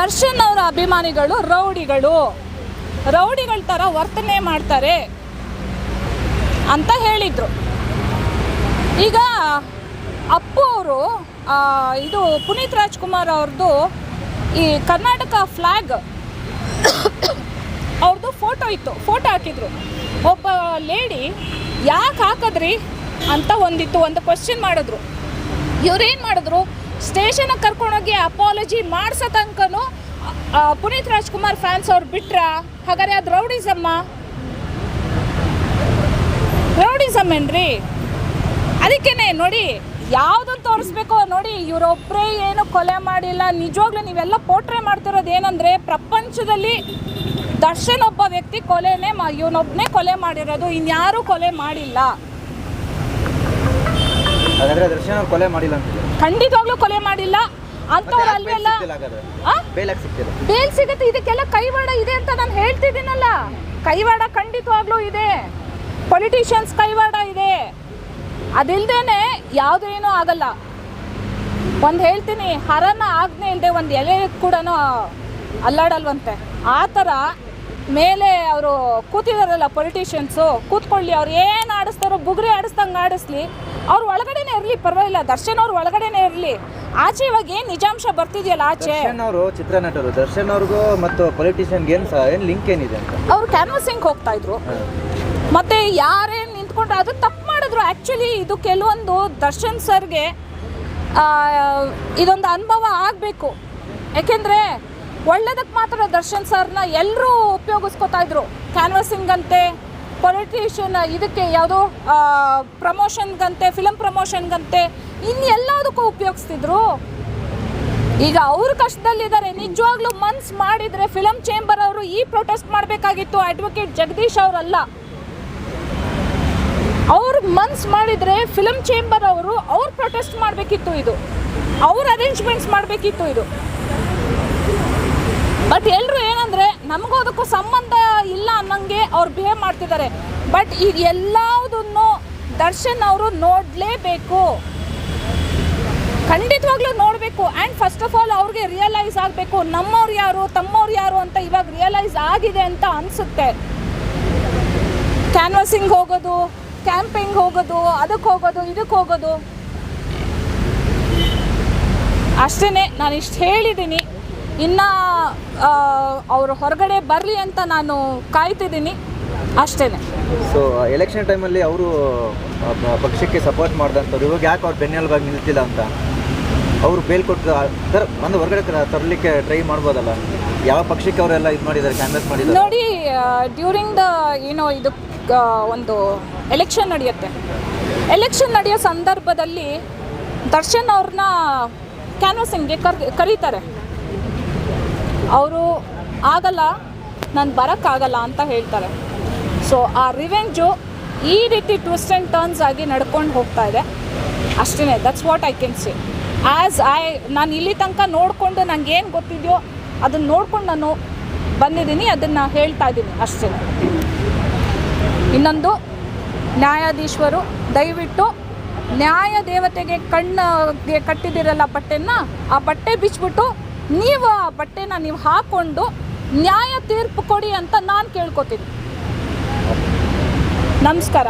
ದರ್ಶನ್ ಅವರ ಅಭಿಮಾನಿಗಳು ರೌಡಿಗಳು. ರೌಡಿಗಳ ಥರ ವರ್ತನೆ ಮಾಡ್ತಾರೆ ಅಂತ ಹೇಳಿದರು. ಈಗ ಅಪ್ಪು ಅವರು ಇದು ಪುನೀತ್ ರಾಜ್ಕುಮಾರ್ ಅವ್ರದ್ದು ಈ ಕರ್ನಾಟಕ ಫ್ಲ್ಯಾಗ್ ಅವ್ರದ್ದು ಫೋಟೋ ಇತ್ತು ಫೋಟೋ ಹಾಕಿದ್ರು. ಒಬ್ಬ ಲೇಡಿ ಯಾಕೆ ಹಾಕದ್ರಿ? ಅಂತ ಒಂದಿತ್ತು ಒಂದು ಕ್ವಶನ್ ಮಾಡಿದ್ರು. ಇವ್ರೇನು ಮಾಡಿದ್ರು? ಸ್ಟೇಷನಿಗೆ ಕರ್ಕೊಂಡೋಗಿ ಅಪಾಲಜಿ ಮಾಡಿಸೋ ತನಕನೂ ಆ, ಪುನೀತ್ ರಾಜ್ಕುಮಾರ್ ಫ್ಯಾನ್ಸ್ ಅವ್ರು ಬಿಟ್ರ? ಹಾಗಾದ್ರೆ ಅದು ರೌಡಿಸಮ್ಮ? ರೌಡಿಸಮ್ ಏನ್ರಿ? ಅದಕ್ಕೇನೆ ನೋಡಿ ಯಾವುದನ್ನು ತೋರಿಸ್ಬೇಕು ನೋಡಿ ಇವರೊಬ್ಬರೇ ಏನು ಕೊಲೆ ಮಾಡಿಲ್ಲ. ನಿಜವಾಗ್ಲೂ ನೀವೆಲ್ಲ ಪೋಟ್ರೆ ಮಾಡ್ತಿರೋದು ಏನಂದರೆ ಪ್ರಪಂಚದಲ್ಲಿ ದರ್ಶನ್ ಒಬ್ಬ ವ್ಯಕ್ತಿ ಕೊಲೆನೇ ಮಾ ಇವನೊಬ್ಬನೇ ಕೊಲೆ ಮಾಡಿರೋದು ಇನ್ಯಾರೂ ಕೊಲೆ ಮಾಡಿಲ್ಲ. ಕೊಲೆ ಮಾಡಿಲ್ಲ ಖಂಡಿತವಾಗ್ಲೂ ಕೊಲೆ ಮಾಡಿಲ್ಲ. ಅಲ್ಲಿ ಎಲ್ಲ ಸಿಕ್ತಿಲ್ಲ ಬೇಲ್ ಸಿಗುತ್ತೆ ಇದಕ್ಕೆಲ್ಲ ಕೈವಾಡ ಇದೆ ಅಂತ ನಾನು ಹೇಳ್ತಿದ್ದೀನಲ್ಲ. ಕೈವಾಡ ಖಂಡಿತವಾಗ್ಲೂ ಇದೆ. ಪೊಲಿಟಿಷಿಯನ್ಸ್ ಕೈವಾಡ ಇದೆ. ಅದಿಲ್ದೇನೆ ಯಾವುದೇನೂ ಆಗಲ್ಲ. ಒಂದು ಹೇಳ್ತೀನಿ ಹರನ ಆಜ್ಞೆ ಇಲ್ಲದೆ ಒಂದು ಎಲೆ ಕೂಡ ಅಲ್ಲಾಡಲ್ವಂತೆ. ಆ ಥರ ಮೇಲೆ ಅವರು ಕೂತಿದಾರಲ್ಲ ಪೊಲಿಟಿಷಿಯನ್ಸು ಕೂತ್ಕೊಳ್ಳಿ ಅವ್ರು ಏನು ಆಡಿಸ್ತಾರೋ ಬುಗುರಿ ಆಡಿಸ್ದಂಗೆ ಆಡಿಸ್ಲಿ. ಅವ್ರು ಒಳಗಡೆನೆ ಇರಲಿ ಪರವಾಗಿಲ್ಲ. ದರ್ಶನ್ ಅವ್ರ ಒಳಗಡೆನೆ ಇರಲಿ. ಆಚೆ ಇವಾಗ ಏನು ನಿಜಾಂಶ ಬರ್ತಿದೆಯಲ್ಲ ಆಚೆ? ದರ್ಶನ್ ಅವರು ಚಿತ್ರನಟರು. ದರ್ಶನ್ ಅವ್ರಿಗೂ ಮತ್ತು ಪೊಲಿಟಿಷಿಯನ್ಗೆ ಏನು ಸಹ ಏನು ಲಿಂಕ್ ಏನಿದೆ ಅಂತ? ಅವ್ರು ಕ್ಯಾನ್ವಸಿಂಗ್ ಹೋಗ್ತಾ ಇದ್ರು? ಮತ್ತೆ ಯಾರೇ ನಿಂತ್ಕೊಂಡ್ರೆ ಅದು ತಪ್ಪು ಮಾಡಿದ್ರು. ಆ್ಯಕ್ಚುಲಿ ಇದು ಕೆಲವೊಂದು ದರ್ಶನ್ ಸರ್ಗೆ ಇದೊಂದು ಅನುಭವ ಆಗಬೇಕು. ಯಾಕೆಂದರೆ ಒಳ್ಳೇದಕ್ಕೆ ಮಾತ್ರ ದರ್ಶನ್ ಸರ್ನ ಎಲ್ಲರೂ ಉಪಯೋಗಿಸ್ಕೊತಾ ಇದ್ರು. ಕ್ಯಾನ್ವಸಿಂಗ್ ಅಂತೆ ಪೊಲಿಟಿಷಿಯನ್ ಇದಕ್ಕೆ ಯಾವುದೋ ಪ್ರಮೋಷನ್ಗಂತೆ ಫಿಲಮ್ ಪ್ರಮೋಷನ್ಗಂತೆ ಇನ್ನೆಲ್ಲದಕ್ಕೂ ಉಪಯೋಗಿಸ್ತಿದ್ರು. ಈಗ ಅವ್ರ ಕಷ್ಟದಲ್ಲಿದ್ದಾರೆ. ನಿಜವಾಗ್ಲೂ ಮನ್ಸ್ ಮಾಡಿದ್ರೆ ಫಿಲಮ್ ಚೇಂಬರ್ ಅವರು ಈ ಪ್ರೊಟೆಸ್ಟ್ ಮಾಡಬೇಕಾಗಿತ್ತು. ಅಡ್ವೊಕೇಟ್ ಜಗದೀಶ್ ಅವರಲ್ಲ. ಅವ್ರು ಮನ್ಸ್ ಮಾಡಿದ್ರೆ ಫಿಲಮ್ ಚೇಂಬರ್ ಅವರು ಅವ್ರು ಪ್ರೊಟೆಸ್ಟ್ ಮಾಡಬೇಕಿತ್ತು ಇದು. ಅವ್ರ ಅರೇಂಜ್ಮೆಂಟ್ಸ್ ಮಾಡಬೇಕಿತ್ತು ಇದು. ಬಟ್ ಎಲ್ಲರೂ ಏನಂದ್ರೆ, ನಮಗೂ ಅದಕ್ಕೂ ಸಂಬಂಧ ಇಲ್ಲ ಅನ್ನಂಗೆ ಅವ್ರು ಬಿಹೇವ್ ಮಾಡ್ತಿದ್ದಾರೆ. ಬಟ್ ಈಗ ಎಲ್ಲದನ್ನು ದರ್ಶನ್ ಅವರು ನೋಡಲೇಬೇಕು. ಖಂಡಿತವಾಗ್ಲೂ ನೋಡಬೇಕು. ಆ್ಯಂಡ್ ಫಸ್ಟ್ ಆಫ್ ಆಲ್ ಅವ್ರಿಗೆ ರಿಯಲೈಸ್ ಆಗಬೇಕು, ನಮ್ಮವ್ರು ಯಾರು, ತಮ್ಮವ್ರು ಯಾರು ಅಂತ ಇವಾಗ ರಿಯಲೈಸ್ ಆಗಿದೆ ಅಂತ ಅನಿಸುತ್ತೆ. ಕ್ಯಾನ್ವಸಿಂಗ್ ಹೋಗೋದು ಕ್ಯಾಂಪಿಂಗ್ ಹೋಗೋದು, ಅದಕ್ಕೆ ಹೋಗೋದು, ಇದಕ್ಕೆ ಹೋಗೋದು. ಅಷ್ಟೇ ನಾನು ಇಷ್ಟು ಹೇಳಿದ್ದೀನಿ. ಇನ್ನು ಅವರು ಹೊರಗಡೆ ಬರಲಿ ಅಂತ ನಾನು ಕಾಯ್ತಿದ್ದೀನಿ. ಅಷ್ಟೇ ಸೊ ಎಲೆಕ್ಷನ್ ಟೈಮಲ್ಲಿ ಅವರು ಪಕ್ಷಕ್ಕೆ ಸಪೋರ್ಟ್ ಮಾಡಿದಂಥವ್ರು ಇವಾಗ ಯಾಕೆ ಅವ್ರು ಬೆನ್ನೆಲುಬಾಗಿ ನಿಲ್ತಿಲ್ಲ ಅಂತ? ಅವರು ಬೇಲ್ ಕೊಟ್ಟು ಸರ್ ಒಂದು ಹೊರಗಡೆ ತರ- ತರಲಿಕ್ಕೆ ಟ್ರೈ ಮಾಡ್ಬೋದಲ್ಲ? ಯಾವ ಪಕ್ಷಕ್ಕೆ ಅವರೆಲ್ಲ ಇದು ಮಾಡಿದ್ದಾರೆ ಕ್ಯಾನ್ವಸ್ ಮಾಡಿದ್ದಾರೆ ನೋಡಿ ಡ್ಯೂರಿಂಗ್ ದ ಏನೋ ಇದು ಒಂದು ಎಲೆಕ್ಷನ್ ನಡೆಯುತ್ತೆ. ಎಲೆಕ್ಷನ್ ನಡೆಯೋ ಸಂದರ್ಭದಲ್ಲಿ ದರ್ಶನ್ ಅವ್ರನ್ನ ಕ್ಯಾನ್ವಸಿಂಗ್ಗೆ ಕರ್ ಕರೀತಾರೆ. ಅವರು ಆಗಲ್ಲ, ನಾನು ಬರೋಕ್ಕಾಗಲ್ಲ ಅಂತ ಹೇಳ್ತಾರೆ. ಸೊ ಆ ರಿವೆಂಜು ಈ ರೀತಿ ಟ್ವಿಸ್ಟ್ ಆ್ಯಂಡ್ ಟರ್ನ್ಸ್ ಆಗಿ ನಡ್ಕೊಂಡು ಹೋಗ್ತಾ ಇದೆ. ಅಷ್ಟೇ that's what I can see as I ನಾನು ಇಲ್ಲಿ ತನಕ ನೋಡಿಕೊಂಡು ನನಗೆ ಏನು ಗೊತ್ತಿದೆಯೋ ಅದನ್ನು ನೋಡ್ಕೊಂಡು ನಾನು ಬಂದಿದ್ದೀನಿ, ಅದನ್ನು ಹೇಳ್ತಾ ಇದ್ದೀನಿ ಅಷ್ಟೇ ಇನ್ನೊಂದು ನ್ಯಾಯಾಧೀಶರು ದಯವಿಟ್ಟು ನ್ಯಾಯ ದೇವತೆಗೆ ಕಣ್ಣಿಗೆ ಕಟ್ಟಿದಿರಲ್ಲ ಬಟ್ಟೆನ ಆ ಬಟ್ಟೆ ಬಿಚ್ಬಿಟ್ಟು ನೀವು ಆ ಬಟ್ಟೆನ ನೀವು ಹಾಕ್ಕೊಂಡು ನ್ಯಾಯ ತೀರ್ಪು ಕೊಡಿ ಅಂತ ನಾನು ಕೇಳ್ಕೊತೀನಿ. ನಮಸ್ಕಾರ.